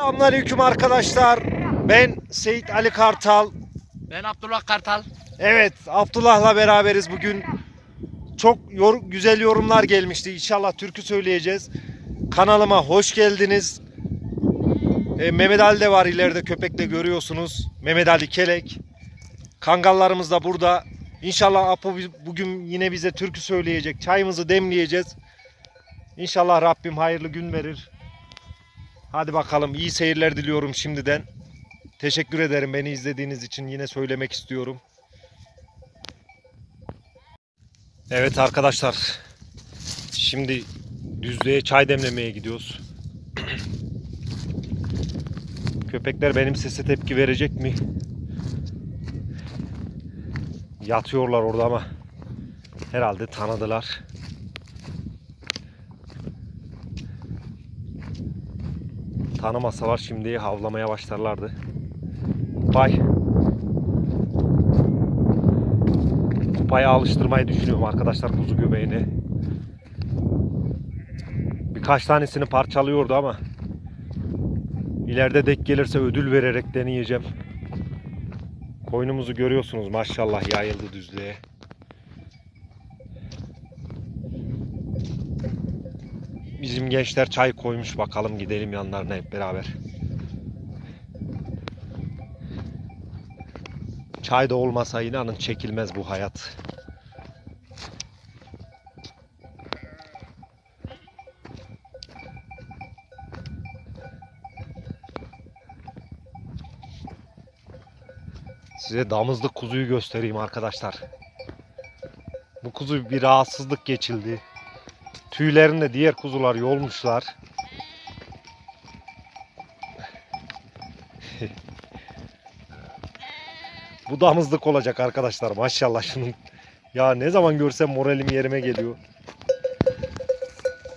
Selamünaleyküm arkadaşlar. Ben Seyit Ali Kartal. Ben Abdullah Kartal. Evet, Abdullah'la beraberiz bugün. Çok yor- güzel yorumlar gelmişti. İnşallah türkü söyleyeceğiz. Kanalıma hoş geldiniz. E, Mehmet Ali de var ileride köpekle görüyorsunuz. Mehmet Ali Kelek. Kangallarımız da burada. İnşallah Apo bugün yine bize türkü söyleyecek. Çayımızı demleyeceğiz. İnşallah Rabbim hayırlı gün verir. Hadi bakalım iyi seyirler diliyorum şimdiden. Teşekkür ederim beni izlediğiniz için yine söylemek istiyorum. Evet arkadaşlar. Şimdi düzlüğe çay demlemeye gidiyoruz. Köpekler benim sese tepki verecek mi? Yatıyorlar orada ama herhalde tanıdılar. Tanımasalar şimdi havlamaya başlarlardı. Kupay. Kupaya alıştırmayı düşünüyorum arkadaşlar kuzu göbeğini. Birkaç tanesini parçalıyordu ama ileride dek gelirse ödül vererek deneyeceğim. Koynumuzu görüyorsunuz maşallah yayıldı düzlüğe. Bizim gençler çay koymuş bakalım gidelim yanlarına hep beraber. Çay da olmasa inanın çekilmez bu hayat. Size damızlık kuzuyu göstereyim arkadaşlar. Bu kuzu bir rahatsızlık geçildi. Tüylerini diğer kuzular yolmuşlar. Bu damızlık olacak arkadaşlar maşallah şunun. Ya ne zaman görsem moralim yerime geliyor.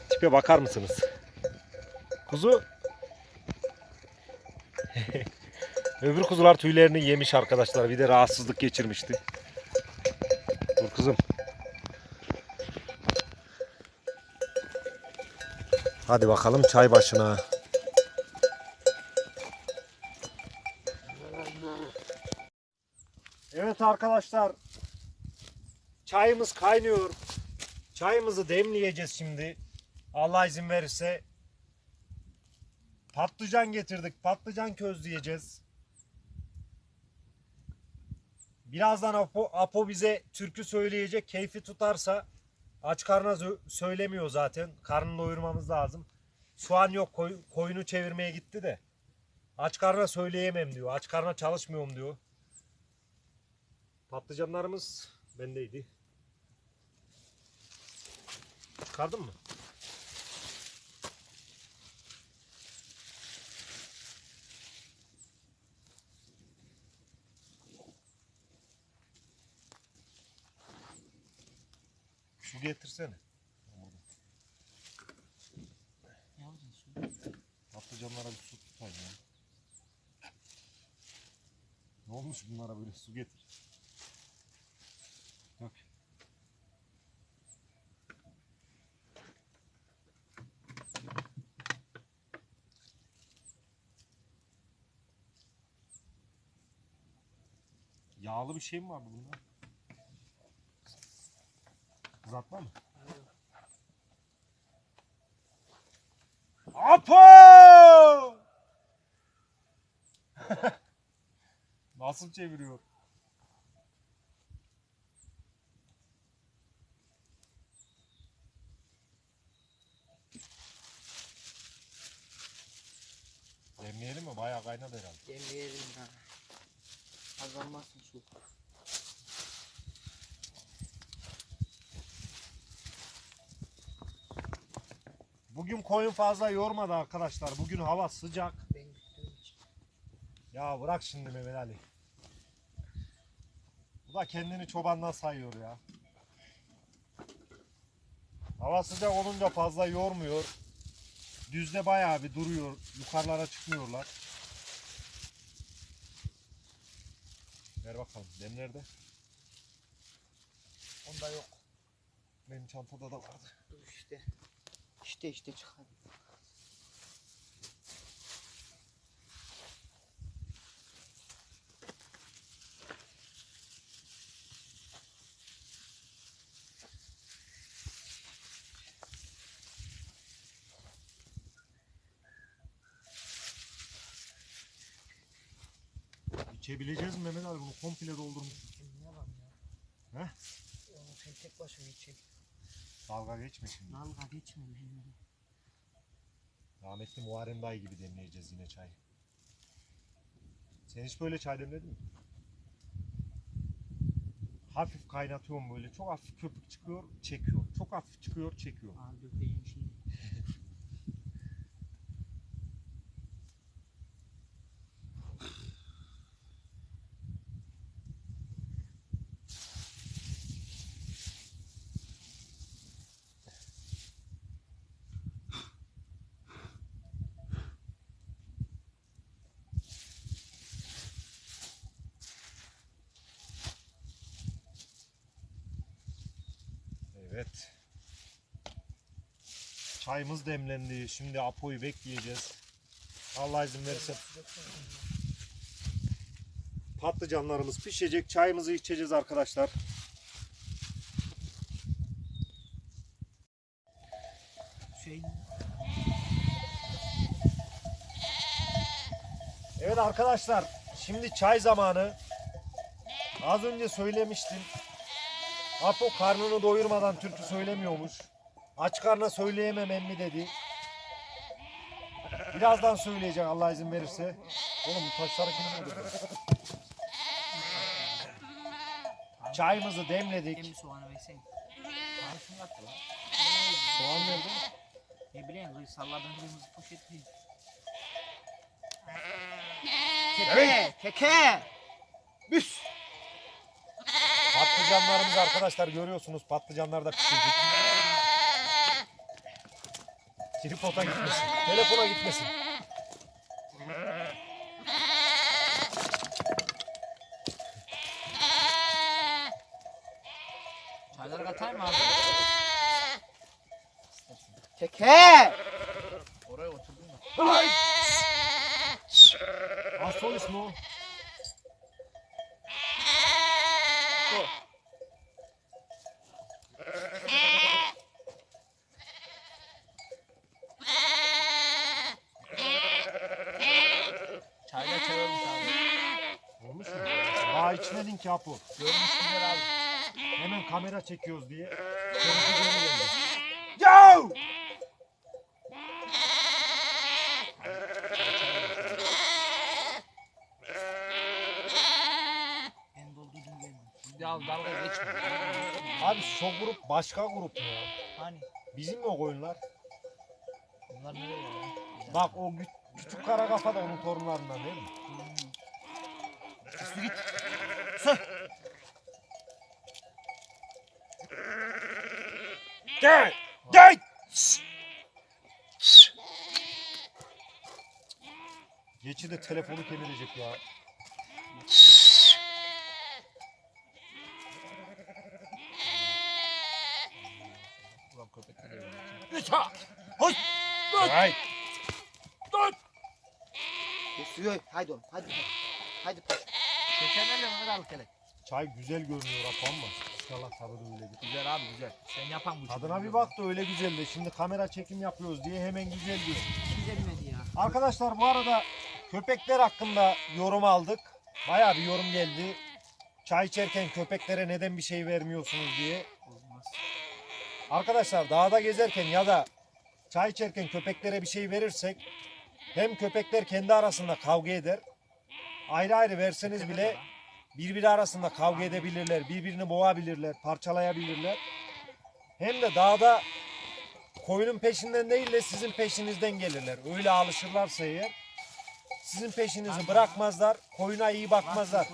Tipe bakar mısınız? Kuzu. Öbür kuzular tüylerini yemiş arkadaşlar. Bir de rahatsızlık geçirmişti. Dur kızım. Hadi bakalım çay başına. Evet arkadaşlar. Çayımız kaynıyor. Çayımızı demleyeceğiz şimdi. Allah izin verirse. Patlıcan getirdik. Patlıcan közleyeceğiz. Birazdan Apo, Apo bize türkü söyleyecek. Keyfi tutarsa aç karnına söylemiyor zaten. Karnını doyurmamız lazım. Şu an yok koy- koyunu çevirmeye gitti de. Aç karnına söyleyemem diyor. Aç karnına çalışmıyorum diyor. Patlıcanlarımız bendeydi. Çıkardın mı? Su getirsene. Patlıcanlara bir su tutayım ya. Ne olmuş bunlara böyle su getir. Dök. Yağlı bir şey mi var bunda? Kızartma mı? Apo! Nasıl çeviriyor? Demleyelim mi? Bayağı kaynadı herhalde. Demeyelim ha. Azalmasın su. Bugün koyun fazla yormadı arkadaşlar. Bugün hava sıcak. Ya bırak şimdi Mehmet Ali. Bu da kendini çobandan sayıyor ya. Hava sıcak olunca fazla yormuyor. Düzde bayağı bir duruyor. Yukarılara çıkmıyorlar. Ver bakalım. Dem nerede? Onda yok. Benim çantada da vardı. Dur işte. İşte işte çıkar. İçebileceğiz mi Mehmet abi bunu komple doldurmuş. Ne lan ya? He? Onu sen tek başına içeyim. Dalga geçme şimdi. Dalga geçme benimle. Rahmetli Muharrem dayı gibi demleyeceğiz yine çay. Sen hiç böyle çay demledin mi? Hafif kaynatıyorum böyle. Çok hafif köpük çıkıyor, çekiyor. Çok hafif çıkıyor, çekiyor. Al dökeyim şimdi. Evet. Çayımız demlendi. Şimdi Apo'yu bekleyeceğiz. Allah izin verirse patlıcanlarımız pişecek. Çayımızı içeceğiz arkadaşlar. Şey Evet arkadaşlar, şimdi çay zamanı. Az önce söylemiştim. Apo karnını doyurmadan türkü söylemiyormuş. Aç karnına söyleyemem emmi dedi. Birazdan söyleyecek Allah izin verirse. Oğlum bu taşları kim vurdu? Çayımızı demledik. Hem soğanı versen. Karışım yaptı lan. Soğan nerede? Ne bileyim kız salladın kırmızı poşet değil. Evet. Keke. Büs. Patlıcanlarımız arkadaşlar görüyorsunuz. Patlıcanlar da pişirdik. Tripoda gitmesin. Telefona gitmesin. Çayları katayım mı abi? Keke. Oraya oturdun da. Asol ismi o. Çayda çay olmuş abi. Olmuş mu? Daha içmedin ki Apo. Görmüşsünler abi. Hemen kamera çekiyoruz diye. Yo! Ya dalga geçme. Abi şu grup başka grup mu ya? Hani? Bizim mi o koyunlar? Bunlar nereye ya? Bak o kü- küçük kara kafa da onun torunlarından değil mi? Üstü git. Gel! Gel! Geçi de telefonu kemirecek ya. Ulan köpekler öyle. Hoş! Hayır. Suyu haydi oğlum haydi. Haydi paşa. Şekerlerle mi al kelek? Çay güzel görünüyor Apo ama inşallah tadı da öyledir. Güzel abi güzel. Sen yapan bu işi. Tadına bir bak da öyle güzeldi. Şimdi kamera çekim yapıyoruz diye hemen güzel diyor. Demedi ya? Arkadaşlar bu arada köpekler hakkında yorum aldık. Bayağı bir yorum geldi. Çay içerken köpeklere neden bir şey vermiyorsunuz diye. Olmaz. Arkadaşlar dağda gezerken ya da çay içerken köpeklere bir şey verirsek hem köpekler kendi arasında kavga eder. Ayrı ayrı verseniz bile birbiri arasında kavga edebilirler, birbirini boğabilirler, parçalayabilirler. Hem de dağda koyunun peşinden değil de sizin peşinizden gelirler. Öyle alışırlarsa eğer sizin peşinizi bırakmazlar, koyuna iyi bakmazlar.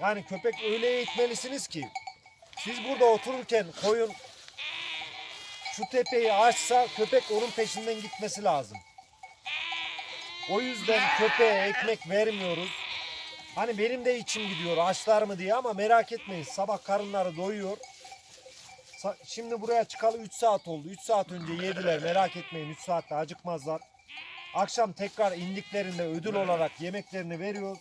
Yani köpek öyle eğitmelisiniz ki siz burada otururken koyun şu tepeyi açsa köpek onun peşinden gitmesi lazım. O yüzden köpeğe ekmek vermiyoruz. Hani benim de içim gidiyor açlar mı diye ama merak etmeyin sabah karınları doyuyor. Şimdi buraya çıkalı 3 saat oldu. 3 saat önce yediler merak etmeyin 3 saatte acıkmazlar. Akşam tekrar indiklerinde ödül olarak yemeklerini veriyoruz.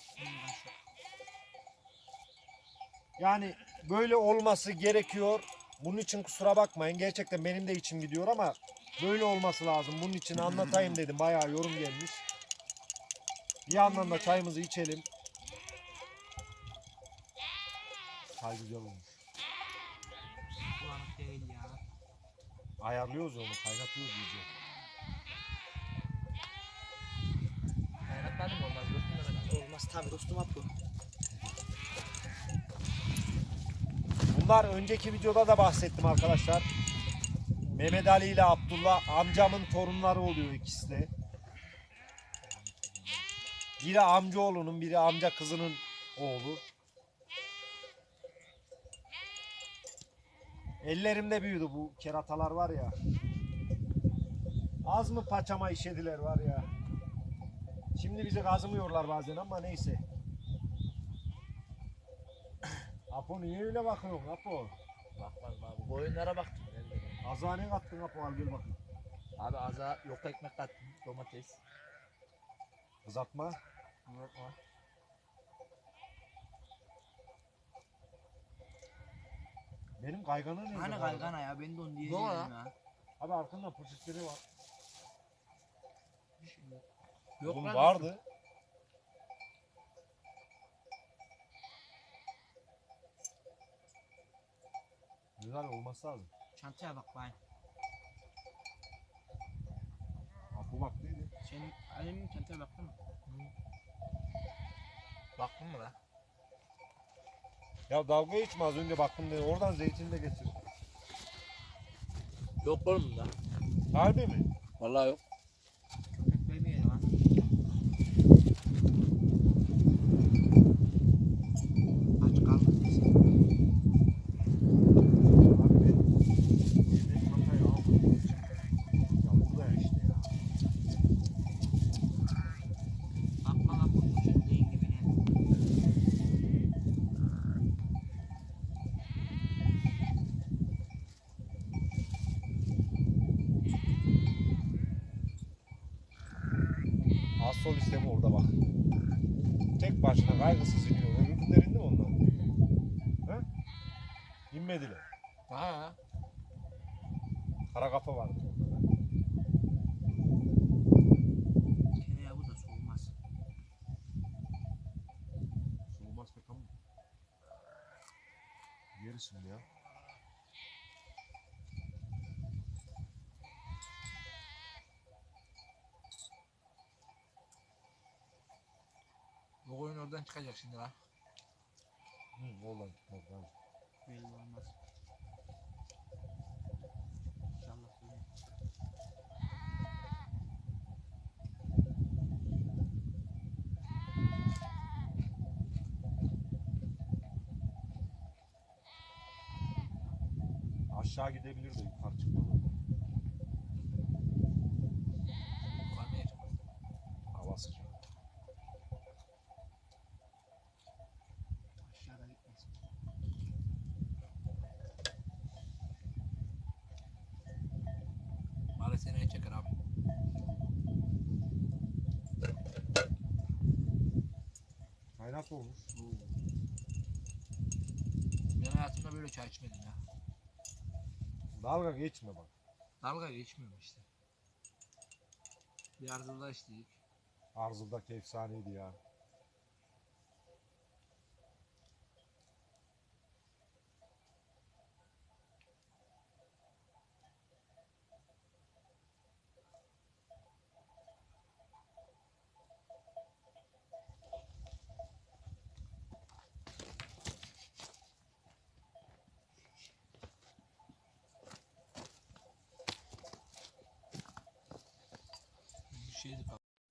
Yani böyle olması gerekiyor. Bunun için kusura bakmayın. Gerçekten benim de içim gidiyor ama böyle olması lazım. Bunun için anlatayım dedim. Bayağı yorum gelmiş. Bir yandan da çayımızı içelim. çay güzel olmuş. Bulanık değil ya. Ayarlıyoruz onu, kaynatıyoruz iyice. Kaynatmadım olmaz. Dostum. Olmaz tabi dostum Apo. Bunlar önceki videoda da bahsettim arkadaşlar. Mehmet Ali ile Abdullah amcamın torunları oluyor ikisi de. Biri amcaoğlunun, biri amca kızının oğlu. Ellerimde büyüdü bu keratalar var ya. Az mı paçama işediler var ya. Şimdi bizi kazımıyorlar bazen ama neyse. Apo niye öyle bakıyorsun Apo? Bakmaz abi. Boyunlara baktım. elbette. Azane kattın Apo al gel bakayım. Abi aza yok ekmek kattım. Domates. Kızartma. Unutma. Benim kaygana nerede? Hani bu kaygana ya ben de onu Ne diyeceğim var ya. Abi arkanda poşetleri var. Yok Oğlum lan. vardı. Güzel olması lazım. Çantaya bak bay. Apo baktıydı. Sen Ali'nin çantaya baktın mı? Baktın mı lan? Ya dalga geçme az önce baktım dedi. Oradan zeytin de getir. Yok oğlum bunda. Harbi mi? Vallahi yok. Köpek vermiyor lan. Aç kaldım. Abi ben yemek çantayı aldım. Ya burada ya işte ya. Bakma bak bu poşetleyin dibine. Az sol istemi orada bak. Tek başına kaygısız iniyor. Öbür günler indi mi onlar? He? İnmediler. Ha. Kara kafa vardı orada. da. Keneye bu da soğumaz. Soğumaz pek ama. Yeriz şimdi ya. Bu koyun oradan çıkacak şimdi lan. Hı, oradan çıkmaz lazım. Belli olmaz. İnşallah soğumaz. Aşağı gidebilir de yukarı çıkmaz. Kullanmaya çıkmaz. Hava sıcak. Aşağıda gitmez. Maalesef seneye çeker abi. Kaynak olmuş. Ben hayatımda böyle çay içmedim ya. Dalga geçme bak. Dalga geçmiyorum işte. Bir arzulda içtik. Arzıldaki efsaneydi ya.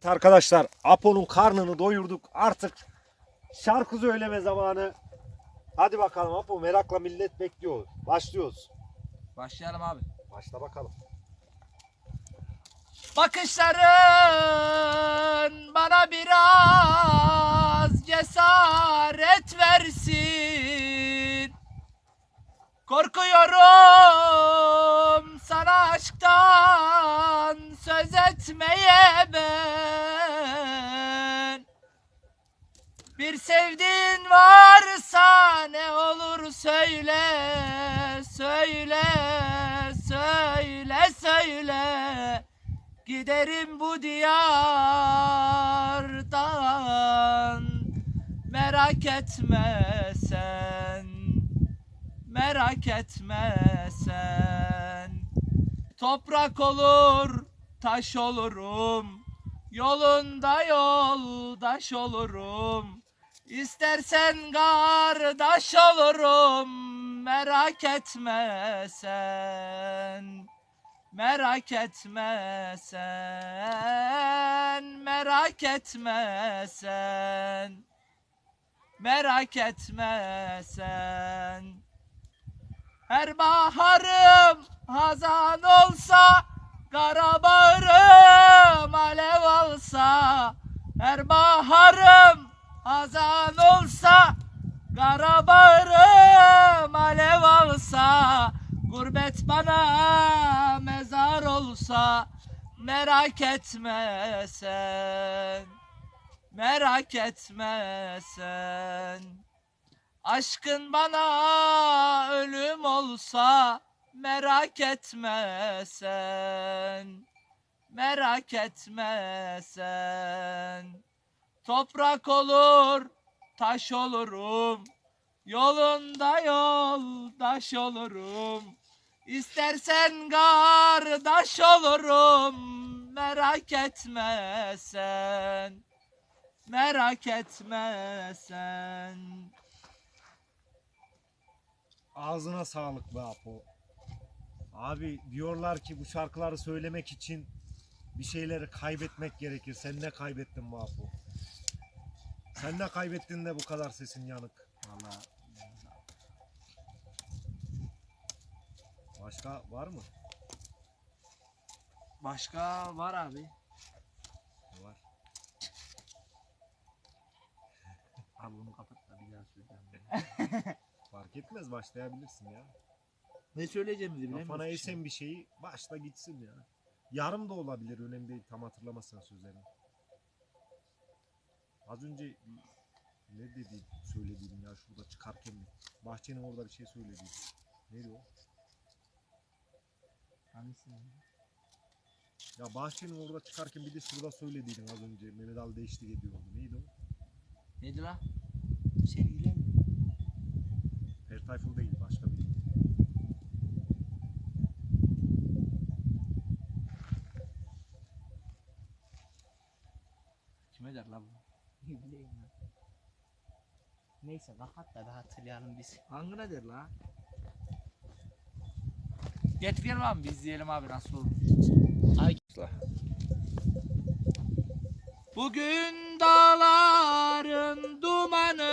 Arkadaşlar Apo'nun karnını doyurduk. Artık şarkı söyleme zamanı. Hadi bakalım Apo merakla millet bekliyor. Başlıyoruz. Başlayalım abi. Başla bakalım. Bakışların bana biraz cesaret versin. Korkuyorum sana aşktan söz etmeye ben. Bir sevdiğin varsa ne olur söyle, söyle, söyle, söyle. Giderim bu diyardan Merak etme merak etme sen. Toprak olur, taş olurum. Yolunda yoldaş olurum. İstersen kardeş olurum. Merak etme sen. Merak etme sen. Merak etme sen. Merak etme sen. Her baharım hazan olsa, kara bağrım alev olsa. Her baharım hazan olsa, kara bağrım alev olsa. Gurbet bana mezar olsa, merak etme sen. Merak etme sen. Aşkın bana ölüm olsa merak etme sen. Merak etme sen. Toprak olur, taş olurum. Yolunda yoldaş olurum. İstersen kardeş olurum. Merak etme sen. Merak etme sen. Ağzına sağlık be Apo. Abi diyorlar ki bu şarkıları söylemek için bir şeyleri kaybetmek gerekir. Sen ne kaybettin be Apo? Sen ne kaybettin de bu kadar sesin yanık? Vallahi Başka var mı? başka var abi. Var. Abi bunu kapat da bir daha söyleyeceğim. Fark etmez başlayabilirsin ya. ne söyleyeceğimizi bilemiyoruz. Kafana ki. esen bir şeyi başla gitsin ya. Yarım da olabilir önemli değil tam hatırlamazsan sözlerini. Az önce bir- ne dedi söylediydim ya şurada çıkarken mi? Bahçenin orada bir şey söylediydim. Neydi o? Hangisi? Ya bahçenin orada çıkarken bir de şurada söylediydin az önce. Mehmet Ali de eşlik ediyordu. Neydi o? Neydi la? Sevgiyle mi? Per Tayfur değil başka biri. Kime der la bu? Ne bileyim ben. Neyse kapat da bir hatırlayalım biz. Hangi ne der la? Getirelim abi biz diyelim abi nasıl olur. Bugün dağların dumanı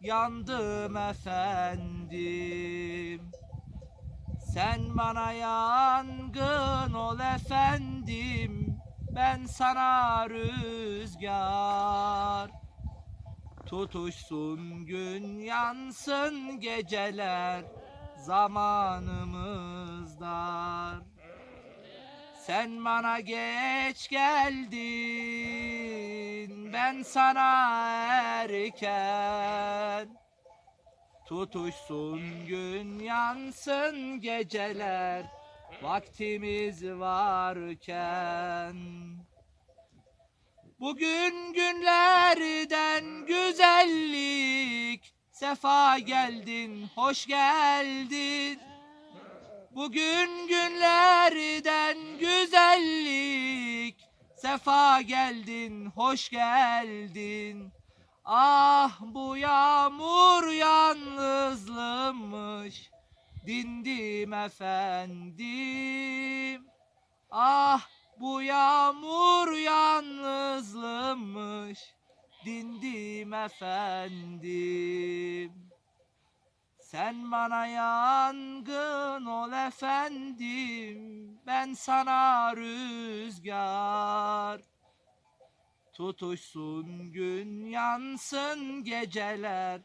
yandım efendim. Sen bana yangın ol efendim ben sana rüzgar. Tutuşsun gün yansın geceler zamanımız dar. Sen bana geç geldin ben sana erken. Tutuşsun gün yansın geceler vaktimiz varken. Bugün günlerden güzellik Sefa geldin, hoş geldin Bugün günlerden güzellik. Sefa geldin, hoş geldin. Ah bu yağmur yalnızlığımmış. Dindim efendim. Ah bu yağmur yalnızlığımmış. Dindim efendim Sen bana yangın ol efendim Ben sana rüzgar Tutuşsun gün yansın geceler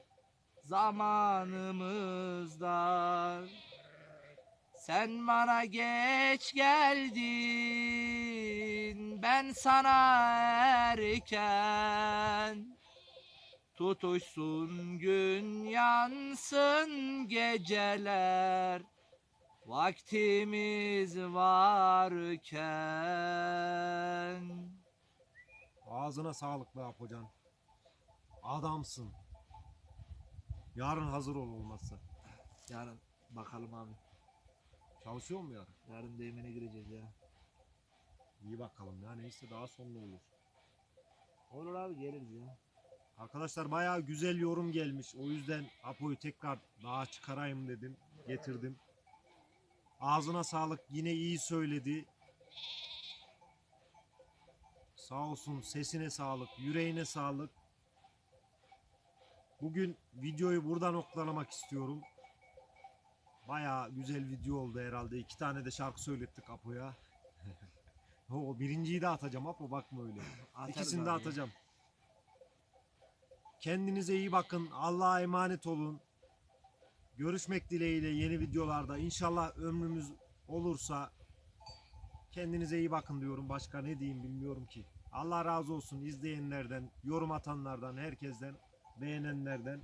Zamanımız dar Sen bana geç geldin, ben sana erken. Tutuşsun gün yansın geceler, vaktimiz varken. Ağzına sağlık be Apocan. Adamsın. Yarın hazır ol olmazsa. Yarın bakalım abi. Çalışıyor mu yarın? Yarın değmene gireceğiz ya. İyi bakalım ya neyse daha sonra olur. Olur abi geliriz ya. Arkadaşlar bayağı güzel yorum gelmiş. O yüzden Apo'yu tekrar daha çıkarayım dedim. Getirdim. Ağzına sağlık. Yine iyi söyledi. Sağ olsun. Sesine sağlık. Yüreğine sağlık. Bugün videoyu buradan oklalamak istiyorum. Bayağı güzel video oldu herhalde. İki tane de şarkı söylettik Apo'ya. o birinciyi de atacağım Apo bakma öyle. Atarız İkisini de abi ya. Kendinize iyi bakın. Allah'a emanet olun. Görüşmek dileğiyle yeni videolarda. İnşallah ömrümüz olursa kendinize iyi bakın diyorum. Başka ne diyeyim bilmiyorum ki. Allah razı olsun izleyenlerden, yorum atanlardan, herkesten, beğenenlerden.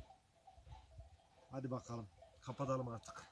Hadi bakalım. Kapatalım artık.